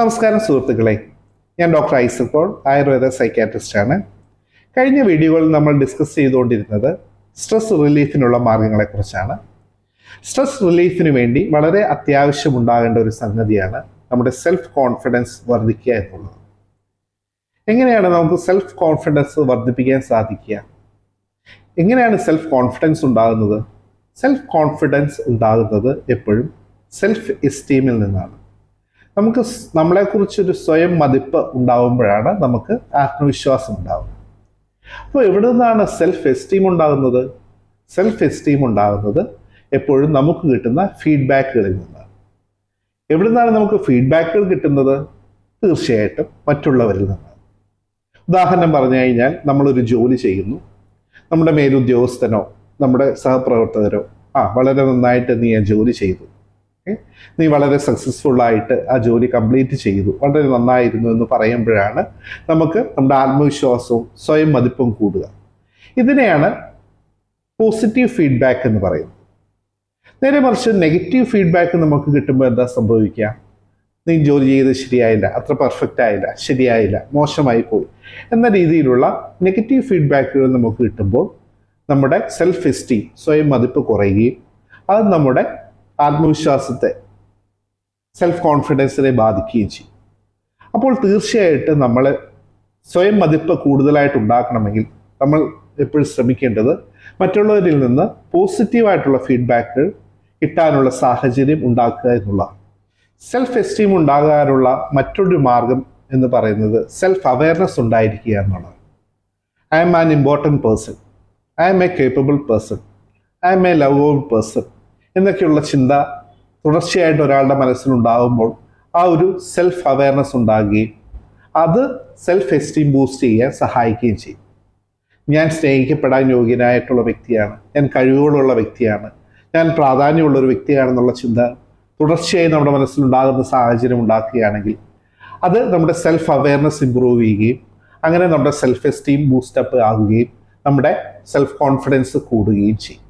നമസ്കാരം സുഹൃത്തുക്കളെ. ഞാൻ ഡോക്ടർ ഐസക് പോൾ ആയുർവേദ സൈക്കാട്രിസ്റ്റാണ് കഴിഞ്ഞ വീഡിയോകളിൽ നമ്മൾ ഡിസ്കസ് ചെയ്തുകൊണ്ടിരുന്നത് സ്ട്രെസ് റിലീഫിനുള്ള മാർഗങ്ങളെക്കുറിച്ചാണ് സ്ട്രെസ് റിലീഫിന് വേണ്ടി വളരെ അത്യാവശ്യം ഉണ്ടാകേണ്ട ഒരു സംഗതിയാണ് നമ്മുടെ സെൽഫ് കോൺഫിഡൻസ് വർദ്ധിക്കുക എന്നുള്ളത്. എങ്ങനെയാണ് നമുക്ക് സെൽഫ് കോൺഫിഡൻസ് വർദ്ധിപ്പിക്കാൻ സാധിക്കുക? എങ്ങനെയാണ് സെൽഫ് കോൺഫിഡൻസ് ഉണ്ടാകുന്നത്? സെൽഫ് കോൺഫിഡൻസ് ഉണ്ടാകുന്നത് എപ്പോഴും സെൽഫ് എസ്റ്റീമിൽ നിന്നാണ്. നമുക്ക് നമ്മളെക്കുറിച്ചൊരു സ്വയം മതിപ്പ് ഉണ്ടാവുമ്പോഴാണ് നമുക്ക് ആത്മവിശ്വാസം ഉണ്ടാവുന്നത്. അപ്പോൾ എവിടെ നിന്നാണ് സെൽഫ് എസ്റ്റീം ഉണ്ടാകുന്നത്? സെൽഫ് എസ്റ്റീം ഉണ്ടാകുന്നത് എപ്പോഴും നമുക്ക് കിട്ടുന്ന ഫീഡ്ബാക്കുകളിൽ നിന്നാണ്. എവിടെ നിന്നാണ് നമുക്ക് ഫീഡ്ബാക്കുകൾ കിട്ടുന്നത്? തീർച്ചയായിട്ടും മറ്റുള്ളവരിൽ നിന്നാണ്. ഉദാഹരണം പറഞ്ഞു കഴിഞ്ഞാൽ നമ്മളൊരു ജോലി ചെയ്യുന്നു. നമ്മുടെ മേലുദ്യോഗസ്ഥനോ നമ്മുടെ സഹപ്രവർത്തകരോ ആ വളരെ നന്നായിട്ട് നീ ആ ജോലി ചെയ്തു? നീ വളരെ സക്സസ്ഫുൾ ആയിട്ട് ആ ജോലി കംപ്ലീറ്റ് ചെയ്തു. വളരെ നന്നായിരുന്നു എന്ന് പറയുമ്പോഴാണ് നമുക്ക് നമ്മുടെ ആത്മവിശ്വാസവും സ്വയം മതിപ്പും കൂടുക. ഇതിനെയാണ് പോസിറ്റീവ് ഫീഡ്ബാക്ക് എന്ന് പറയുന്നത്. നേരെ മറിച്ച് നെഗറ്റീവ് ഫീഡ്ബാക്ക് നമുക്ക് കിട്ടുമ്പോൾ എന്താ സംഭവിക്കുക? നീ ജോലി ചെയ്ത് ശരിയായില്ല. അത്ര പെർഫെക്റ്റ് ആയില്ല. ശരിയായില്ല. മോശമായി പോയി. എന്ന രീതിയിലുള്ള നെഗറ്റീവ് ഫീഡ്ബാക്കുകൾ നമുക്ക് കിട്ടുമ്പോൾ നമ്മുടെ സെൽഫ് എസ്റ്റീം സ്വയം മതിപ്പ് കുറയുകയും അത് നമ്മുടെ ആത്മവിശ്വാസത്തെ സെൽഫ് കോൺഫിഡൻസിനെ ബാധിക്കുകയും ചെയ്യും. അപ്പോൾ തീർച്ചയായിട്ടും നമ്മൾ സ്വയം മതിപ്പ് കൂടുതലായിട്ട് ഉണ്ടാക്കണമെങ്കിൽ നമ്മൾ എപ്പോഴും ശ്രമിക്കേണ്ടത് മറ്റുള്ളവരിൽ നിന്ന് പോസിറ്റീവായിട്ടുള്ള ഫീഡ്ബാക്കുകൾ കിട്ടാനുള്ള സാഹചര്യം ഉണ്ടാക്കുക എന്നുള്ളതാണ്. സെൽഫ് എസ്റ്റീം ഉണ്ടാകാനുള്ള മറ്റൊരു മാർഗം എന്ന് പറയുന്നത് സെൽഫ് അവയർനെസ് ഉണ്ടായിരിക്കുക എന്നുള്ളതാണ്. I'm an important person I'm a capable person I'm a lovable person എന്നൊക്കെയുള്ള ചിന്ത തുടർച്ചയായിട്ട് ഒരാളുടെ മനസ്സിലുണ്ടാകുമ്പോൾ ആ ഒരു സെൽഫ് അവയർനെസ് ഉണ്ടാകുകയും അത് സെൽഫ് എസ്റ്റീം ബൂസ്റ്റ് ചെയ്യാൻ സഹായിക്കുകയും ചെയ്യും. ഞാൻ സ്നേഹിക്കപ്പെടാൻ യോഗ്യനായിട്ടുള്ള വ്യക്തിയാണ്. ഞാൻ കഴിവുകളുള്ള വ്യക്തിയാണ്. ഞാൻ പ്രാധാന്യമുള്ള ഒരു വ്യക്തിയാണെന്നുള്ള ചിന്ത തുടർച്ചയായി നമ്മുടെ മനസ്സിലുണ്ടാകുന്ന സാഹചര്യം ഉണ്ടാക്കുകയാണെങ്കിൽ അത് നമ്മുടെ സെൽഫ് അവയർനെസ് ഇമ്പ്രൂവ് ചെയ്യുകയും അങ്ങനെ നമ്മുടെ സെൽഫ് എസ്റ്റീം ബൂസ്റ്റപ്പ് ആകുകയും നമ്മുടെ സെൽഫ് കോൺഫിഡൻസ് കൂടുകയും ചെയ്യും.